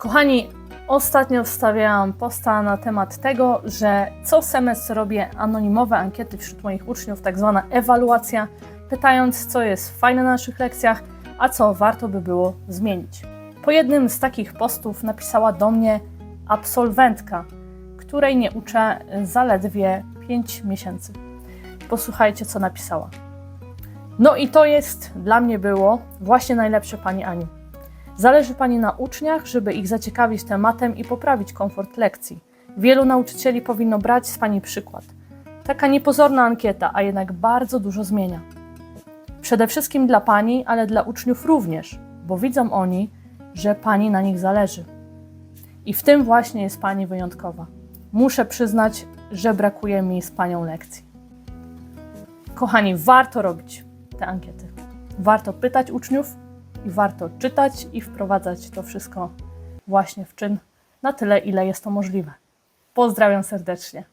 Kochani, ostatnio wstawiałam posta na temat tego, że co semestr robię anonimowe ankiety wśród moich uczniów, tak zwana ewaluacja, pytając, co jest fajne na naszych lekcjach, a co warto by było zmienić. Po jednym z takich postów napisała do mnie absolwentka, której nie uczę zaledwie 5 miesięcy. Posłuchajcie, co napisała. No i to jest dla mnie było właśnie najlepsze, Pani Aniu. Zależy Pani na uczniach, żeby ich zaciekawić tematem i poprawić komfort lekcji. Wielu nauczycieli powinno brać z Pani przykład. Taka niepozorna ankieta, a jednak bardzo dużo zmienia. Przede wszystkim dla Pani, ale dla uczniów również, bo widzą oni, że Pani na nich zależy. I w tym właśnie jest Pani wyjątkowa. Muszę przyznać, że brakuje mi z Panią lekcji. Kochani, warto robić te ankiety. Warto pytać uczniów i warto czytać i wprowadzać to wszystko właśnie w czyn na tyle, ile jest to możliwe. Pozdrawiam serdecznie.